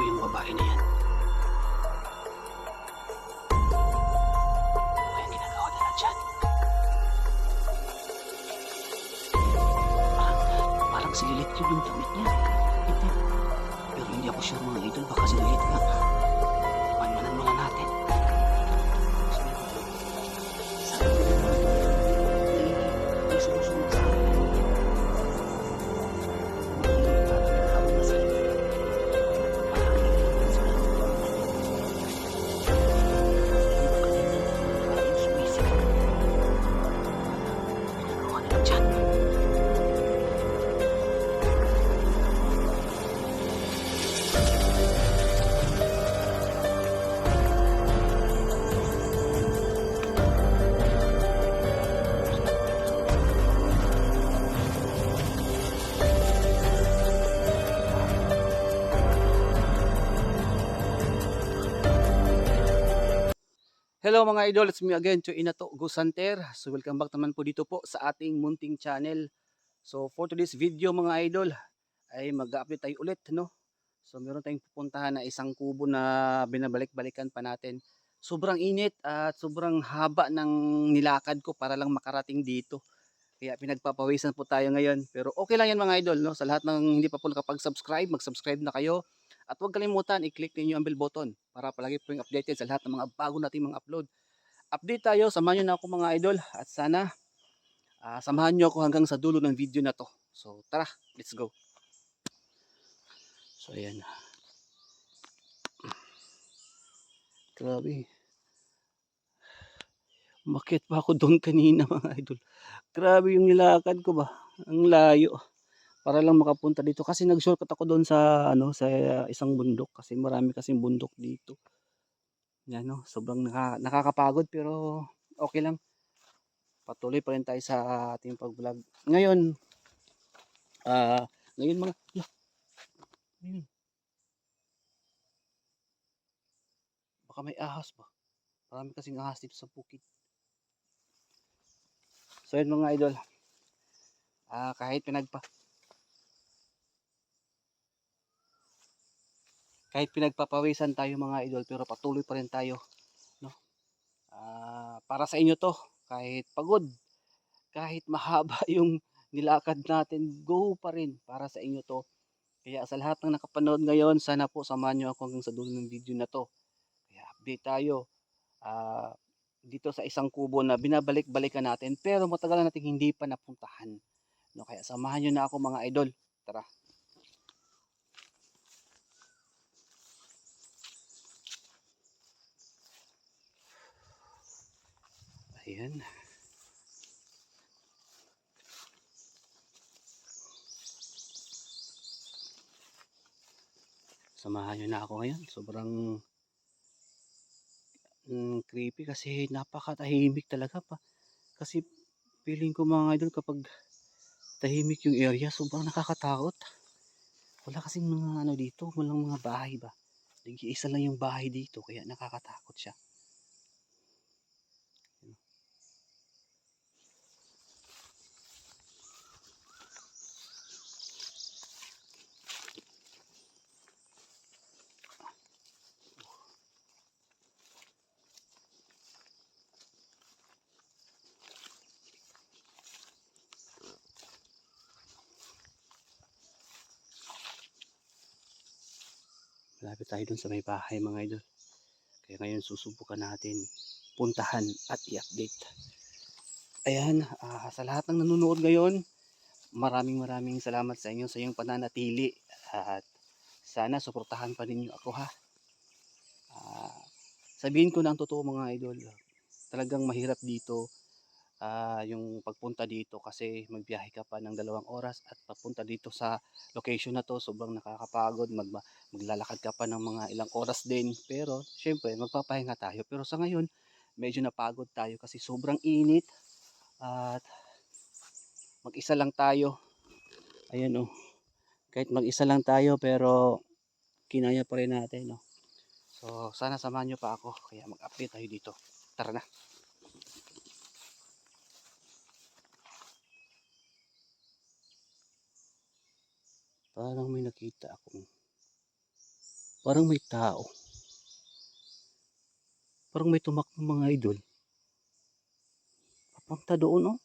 ko yung babae na yan. Parang, parang si Lilith yun yung damit niya. Pero hindi ako sure mga idol. Baka si Lilith nga. Hello mga idol, it's me again, Choy Inato Gusanter. So welcome back naman po dito po sa ating munting channel. So for today's video mga idol, ay mag-update tayo ulit, no? So meron tayong pupuntahan na isang kubo na binabalik-balikan pa natin. Sobrang init at sobrang haba ng nilakad ko para lang makarating dito. Kaya pinagpapawisan po tayo ngayon. Pero okay lang yan mga idol, no? Sa lahat ng hindi pa po nakapag-subscribe, mag-subscribe na kayo. At huwag kalimutan, i-click ninyo ang bell button para palagi po yung updated sa lahat ng mga bago nating mga upload. Update tayo, samahan nyo na ako mga idol at sana ah, samahan nyo ako hanggang sa dulo ng video na to. So tara, let's go. So ayan. Grabe. Bakit pa ako doon kanina mga idol? Grabe yung nilakad ko ba? Ang layo para lang makapunta dito kasi nag-shortcut ako doon sa ano sa isang bundok kasi marami kasing bundok dito. Yan no, sobrang naka, nakakapagod pero okay lang. Patuloy pa rin tayo sa ating pag-vlog. Ngayon ah ngayon mga yun? Baka may ahas ba? Marami kasing ahas dito sa bukid. So yun mga idol. Ah kahit pinagpa kahit pinagpapawisan tayo mga idol pero patuloy pa rin tayo no? Ah, para sa inyo to kahit pagod kahit mahaba yung nilakad natin go pa rin para sa inyo to. Kaya sa lahat ng nakapanood ngayon sana po samahan nyo ako hanggang sa dulo ng video na to. Kaya update tayo Ah, dito sa isang kubo na binabalik-balikan natin pero matagal na natin hindi pa napuntahan no? Kaya samahan nyo na ako mga idol. Tara Ayan. Samahan nyo na ako ngayon. Sobrang mm, creepy kasi napakatahimik talaga pa. Kasi feeling ko mga idol kapag tahimik yung area, sobrang nakakatakot. Wala kasing mga ano dito, walang mga bahay ba. Nag-iisa lang yung bahay dito, kaya nakakatakot siya. Malapit tayo dun sa may bahay mga idol. Kaya ngayon susubukan natin puntahan at i-update. Ayan, ah, sa lahat ng nanonood ngayon, maraming maraming salamat sa inyo sa iyong pananatili at sana suportahan pa ninyo ako ha. Ah, sabihin ko na totoo mga idol, talagang mahirap dito ah, yung pagpunta dito kasi magbiyahe ka pa ng dalawang oras at papunta dito sa location na to sobrang nakakapagod mag maglalakad ka pa ng mga ilang oras din. Pero syempre magpapahinga tayo. Pero sa ngayon medyo napagod tayo kasi sobrang init at mag-isa lang tayo. Ayan oh. Kahit mag-isa lang tayo pero kinaya pa rin natin no so sana samahan nyo pa ako kaya mag-update tayo dito. Tara na parang may nakita akong Parang may tao. Parang may tumakbo mga idol. Papunta doon, oh.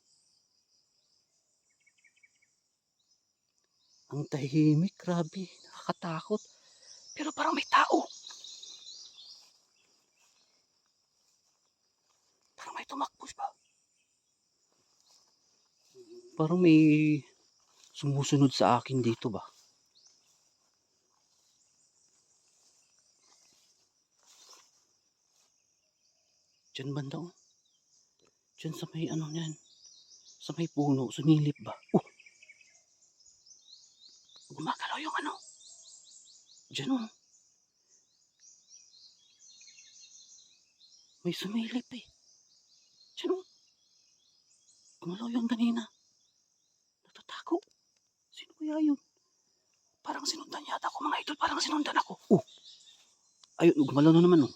Ang tahimik, grabe. Nakakatakot. Pero parang may tao. Parang may tumakbo ba? Parang may sumusunod sa akin dito ba? Diyan banda oh. Diyan sa may ano yan. Sa may puno, sumilip ba? Oh! Gumagalaw yung ano. Diyan oh. May sumilip eh. Diyan oh. Gumalaw yung kanina. Natatago. Sino kaya yun? Parang sinundan yata ako mga idol. Parang sinundan ako. Oh. Ayun, gumalaw na naman oh.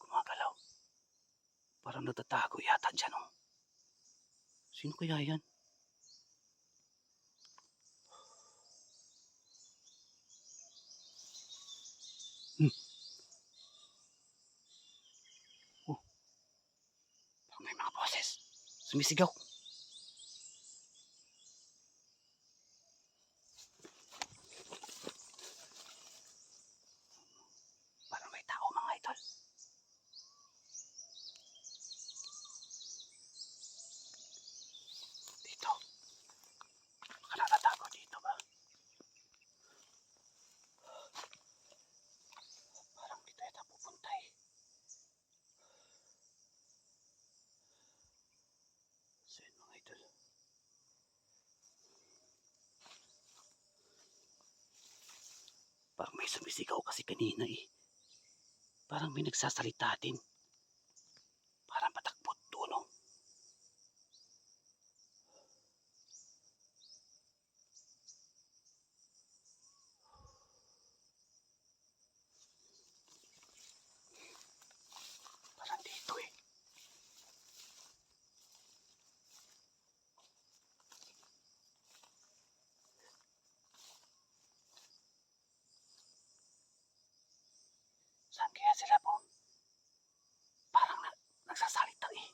Gumagalaw. Parang natatago yata dyan oh. Sino kaya yan? Hmm. Oh. Parang may mga boses. Sumisigaw. Parang may tao mga idol. Dito. Baka natatago dito ba? Parang dito yata pupunta eh. So yun mga idol. Parang may sumisigaw kasi kanina eh. Parang may nagsasalita din. Parang patakbot tulong. Parang dito eh. Saan kaya sila po? Parang na, nagsasalita eh.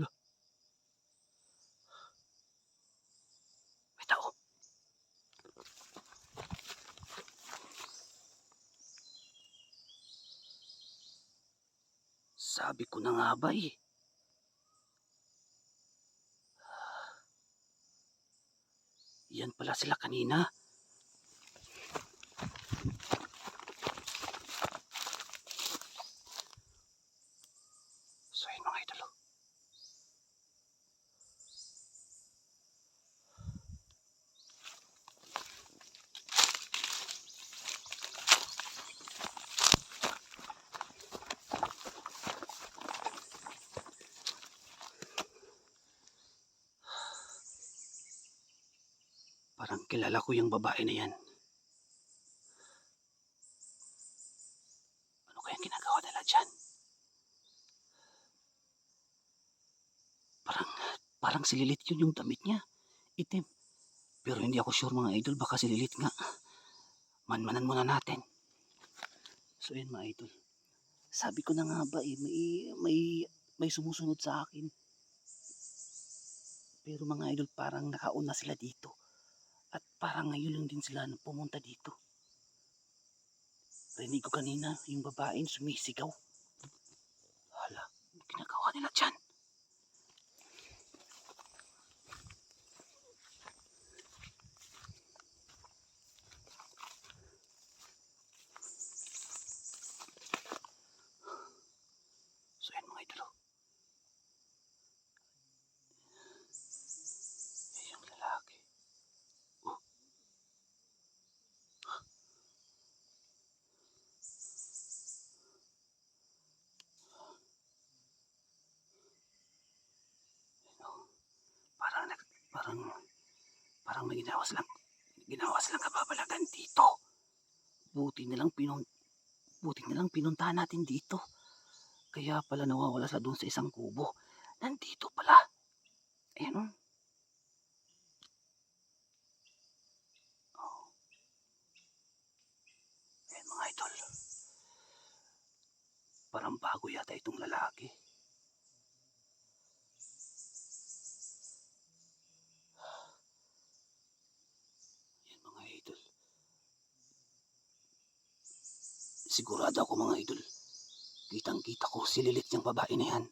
Wala. May tao. Sabi ko na nga ba eh. Yan pala sila kanina. So yun mga idol. oh. Parang kilala ko yung babae na yan. Ano kayang ginagawa nila dyan? Parang, parang sililit yun yung damit niya. Itim. Pero hindi ako sure mga idol, baka sililit nga. Manmanan muna natin. So yun mga idol. Sabi ko na nga ba eh, may, may, may sumusunod sa akin. Pero mga idol, parang nakauna sila dito. At parang ngayon lang din sila nang pumunta dito. Rinig ko kanina yung babaeng sumisigaw. Hala, ano ginagawa nila dyan? So yan mga idolo. Yan yung lalaki. Oh. Ano, parang nag, parang, parang may ginawa silang, ginawa silang kababalagan dito. Buti na lang pinun, buti na lang pinuntahan natin dito. Kaya pala nawawala sa doon sa isang kubo. Nandito pala. Ayan o. Oh. Ayan mga idol. Parang bago yata itong lalaki. Ayan mga idol. Sigurado ako mga idol. Kitang kita ko si Lilit yung babae na yan.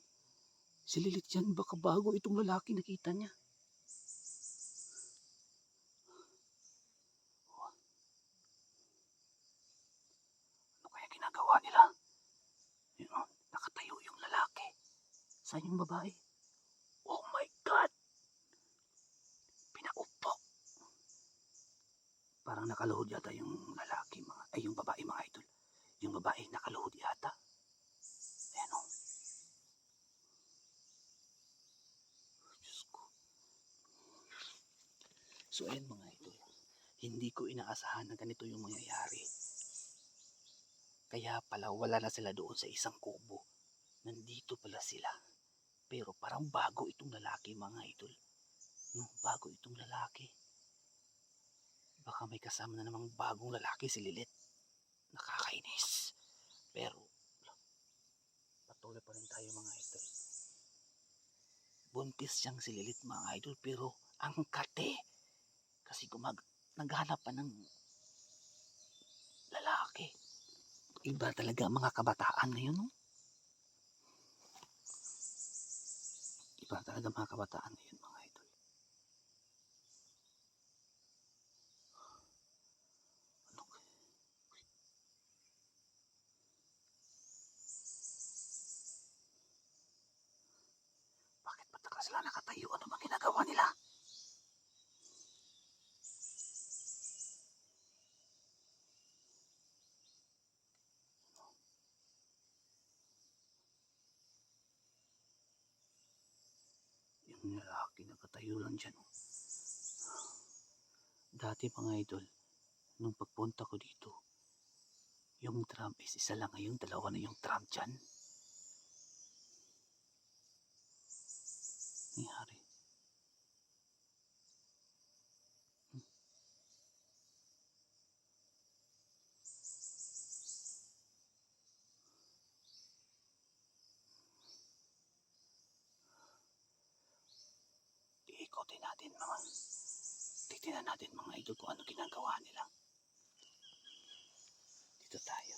Si Lilit yan, baka bago itong lalaki nakita niya. Ano kaya ginagawa nila? Yun, oh, nakatayo yung lalaki. Saan yung babae? Oh my God! Pinaupo. Parang nakaluhod yata yung lalaki, mga, ay yung babae mga idol. Yung babae nakaluhod yata. Ayan o. Diyos ko. So ayan mga idol. Hindi ko inaasahan na ganito yung mangyayari. Kaya pala wala na sila doon sa isang kubo. Nandito pala sila. Pero parang bago itong lalaki mga idol. No, bago itong lalaki. Baka may kasama na namang bagong lalaki si Lilit. Nakakainis. Pero, patuloy pa rin tayo mga idol. Buntis siyang si Lilit mga idol, pero ang kate. Kasi gumag naghanap pa ng lalaki. Iba talaga mga kabataan ngayon, no? Iba talaga mga kabataan ngayon, mga idol. Ano? Bakit ba't sila nakatayo? Ano bang ginagawa nila? Yung lalaki nakatayo lang dyan. oh. Dati mga idol, nung pagpunta ko dito, yung tram is isa lang ngayon, dalawa na yung tram dyan. Natin mga titignan natin mga idol kung ano ginagawa nila. Dito tayo.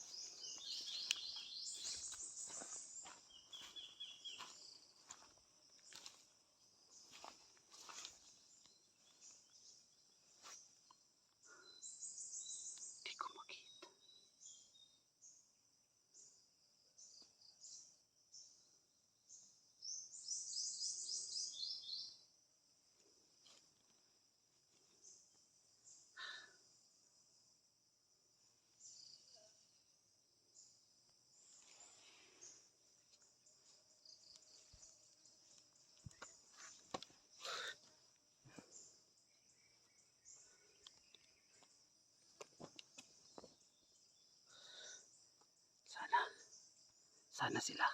Sana. Sana sila.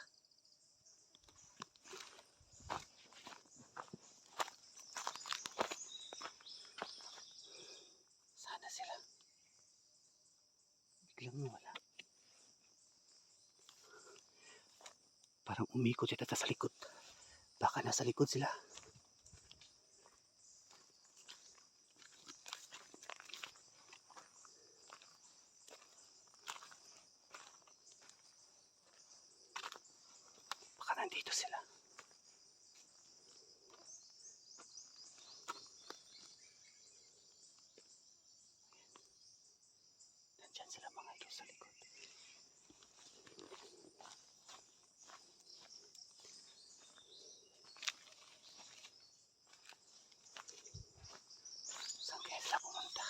Sana sila. Biglang wala. Parang umikot siya sa likod. Baka nasa likod sila. Baka nandito sila. Nandyan sila mga idol sa likod. Saan kaya sila pumunta?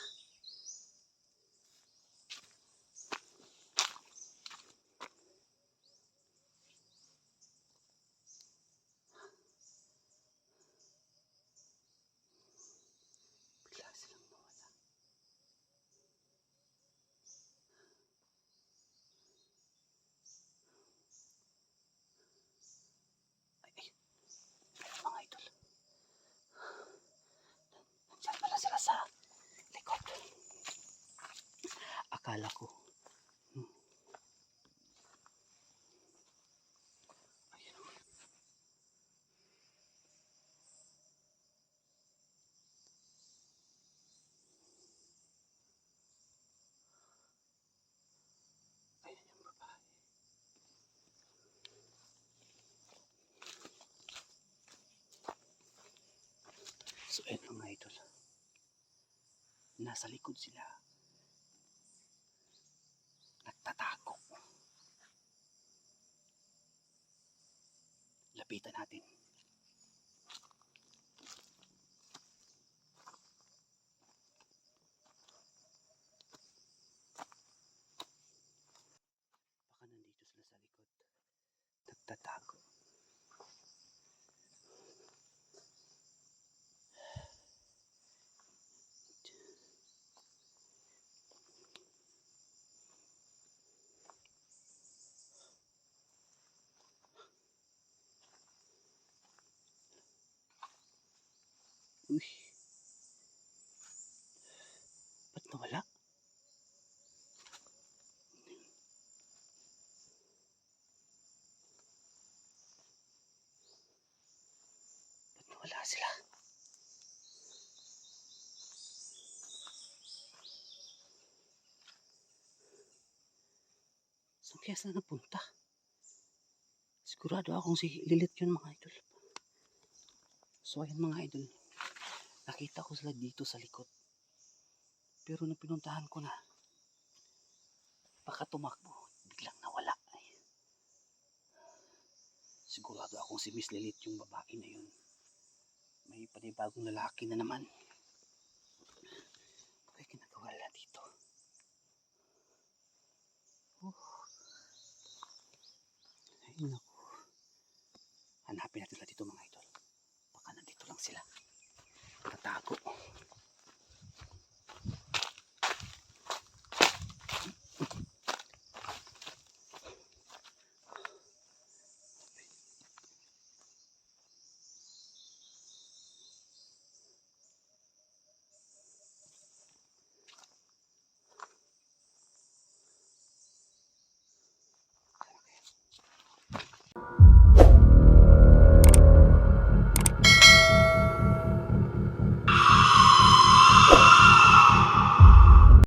Akala ko. Ayan. Ayan yung babae. So, ayun mga idol. Nasa likod sila. Lapitan natin. Baka nandito sila sa likod. Nagtatago. Uy. Ba't nawala? Ba't nawala sila? Saan kaya sila napunta? Sigurado akong si Lilith yun mga idol. So ayan mga idol. Nakita ko sila dito sa likod. Pero nung pinuntahan ko na, baka tumakbo, biglang nawala. Ay. Sigurado akong si Miss Lilith yung babae na yun. May panibagong lalaki na naman. Bakit ginagawa nila dito? Oh. Ay, naku. Hanapin natin sila dito mga idol. Baka nandito lang sila. 大狗